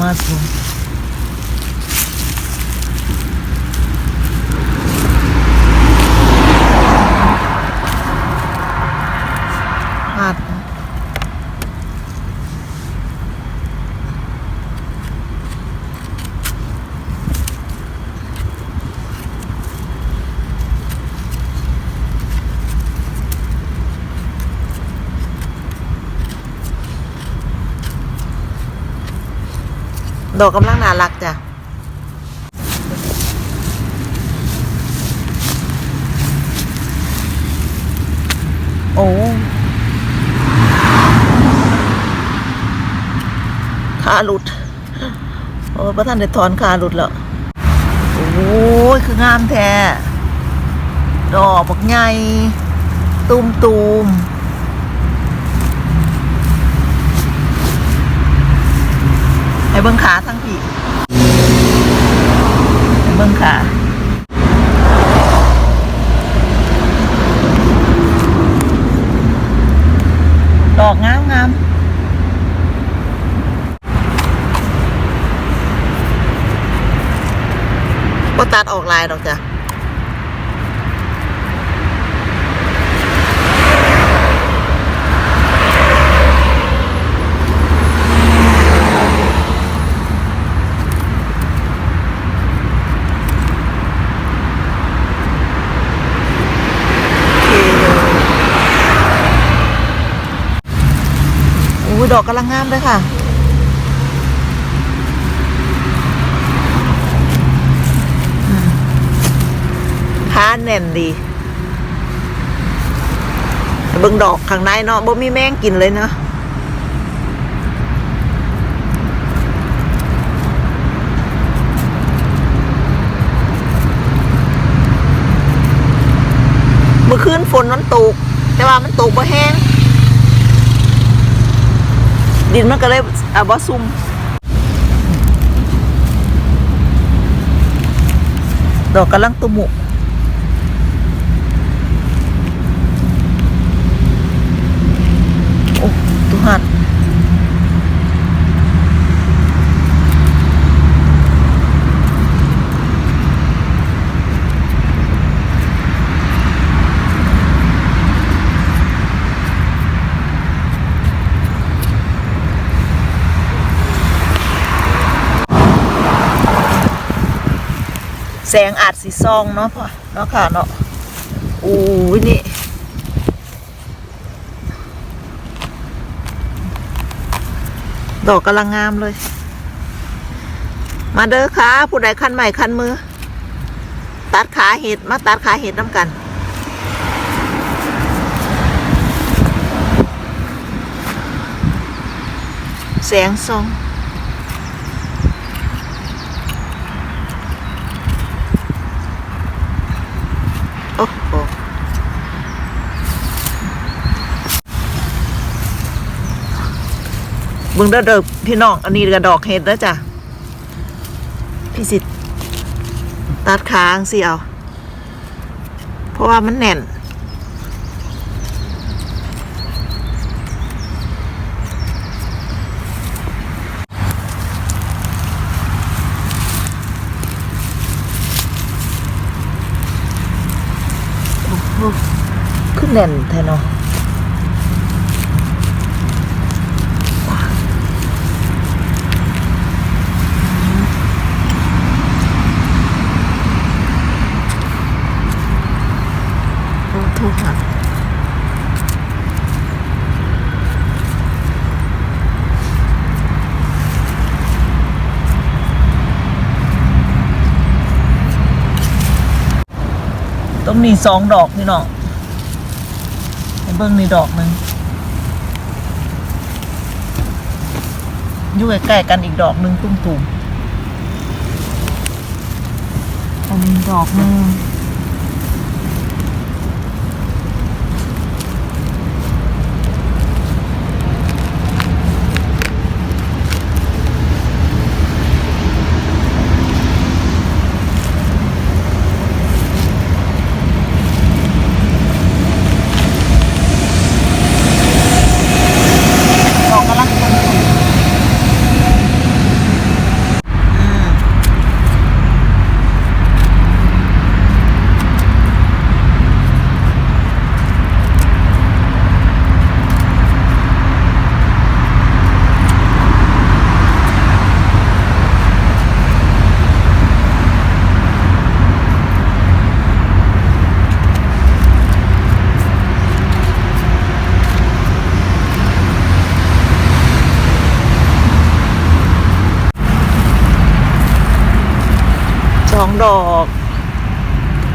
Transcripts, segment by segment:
มาสูงพลาดนะ ดอกกำลังน่ารักจ้ะโอ้ขาหลุด โอ้พระท่านได้ถอนขาหลุดแล้ว โอ้ย คืองามแท้ ดอกบักใหญ่ตูมตูม ให้เบิ้งขาทั้งปีให้เบิ้งขาดอกงามงามก็ตัดออกลายดอกจ้ะ โอ้ย ดอกกำลังงามเลยค่ะค้าแน่นดีเบิ่งดอกข้างในเนาะบ่มีแมงกินเลยเนาะเมื่อคืนฝนมันตก แต่ว่ามันตกบ่แห้ง ดินมันก็เลยอะบ่ซุ่มดอกกำลังตุมุโอ้ตุหัด แสงอาจสีซองเนาะพ่อเนาะค่ะเนาะโอ้นี่ดอกกำลังงามเลย มาเด้อค่ะ ผู้ใดคันใหม่คันมือ ตัดขาเห็ด มาตัดขาเห็ดน้ำกัน แสงซอง เบึงเด้อเด้อพี่น้อง อันนี้กระดอกเห็ดแล้วจ้ะ พี่สิตัดค้างสิเอา เพราะว่ามันแน่น ขึ้นแน่นแท้เนาะ ต้องมีสองดอกพี่น้องเบิ้งนี่ดอกหนึ่งอยู่ใกล้ๆกันอีกดอกหนึ่งตุ้มๆอันนี้ดอกหนึ่ง องดอก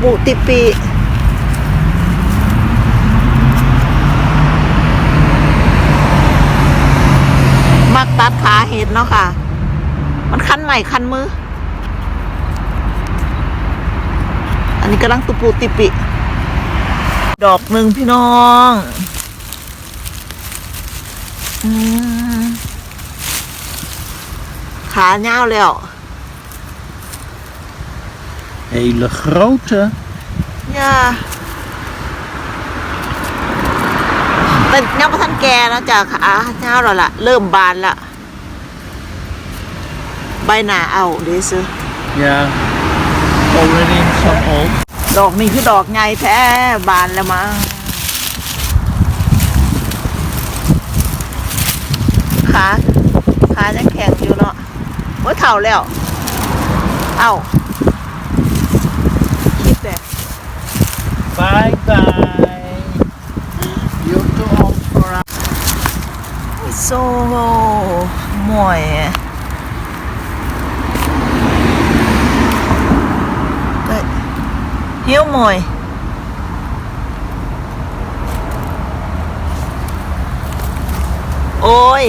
บุติปิมักตัดขาเห็ดเนาะค่ะ มันคันใหม่คันมือ อันนี้กำลังตุปูติปิ ดอกหนึ่งพี่น้องอขาเน่าแล้ว Hele grote. ย่าแต่ยังไม่ทันแก่แล้วจ้ะขาเน่าวแล้วล่ะเริ่มบานละใบหนาเอาเดซื้อ Ja. Already in some old. ดอกนี้คือดอกไงแท้บานแล้วมั้ง ขาขายังแข็งอยู่เนาะโอ้ยเข่าแล้ว เอ้าคิดแบบ Bye bye. You're too old for us. โซ่หมวยก็เหี้ยวหมวยโอ้ย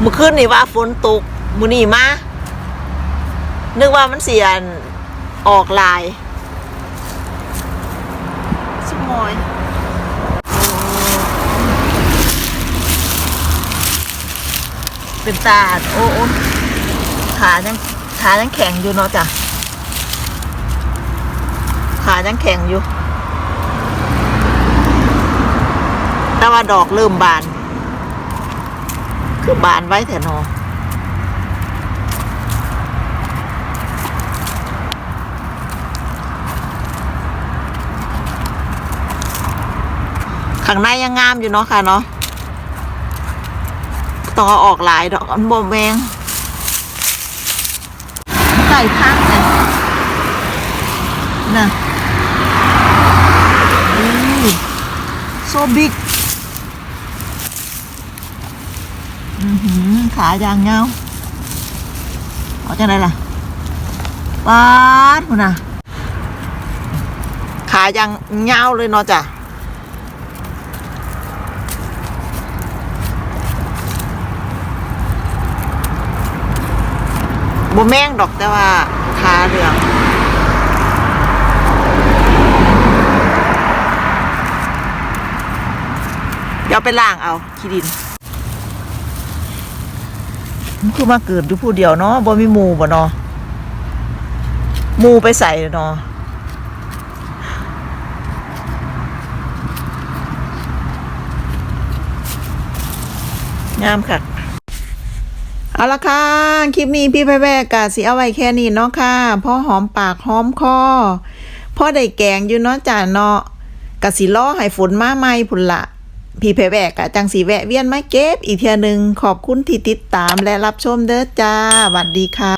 เมื่อคืนนี่ว่าฝนตกมือนี่มา นึกว่ามันเสียนออกลายสมอยเป็นตาดโอ้โอ้ขายังขายังแข็งอยู่เนาะจ้ะขายังแข็งอยู่ แต่ว่าดอกเริ่มบาน คือบานไว้แต่นอ ข้างในยังงามอยู่เนาะค่ะเนาะต้องเอาออกหลายดอกอันบ่แมงไก่พังเนี่ยน่ะโซบิกอือหือขายางเงาเอาจังไดล่ะปาดพุ่นน่ะขายางเงาเลยเนาะจ้ะ บ่แม่งดอกแต่ว่าทาเหลืองเดี๋ยวไปล่างเอาขี้ดินมันคือมาเกิดอยู่ผู้เดียวเนาะบ่มีหมูบ่เนาะหมูไปใส่เนาะงามค่ะ เอาละค่ะ คลิปนี้พี่แพรแวกะสิเอาไว้แค่นี้เนาะค่ะพ่อหอมปากหอมคอพ่อได้แกงอยู่เนาะจ่าเนาะกะสิล้อให้ฝนมาไม่พุ่นละพี่แพรแวกกะจังสีแวะเวียนมาเก็บอีกเทียหนึ่งขอบคุณที่ติดตามและรับชมเด้อจ้าสวัสดีค่ะ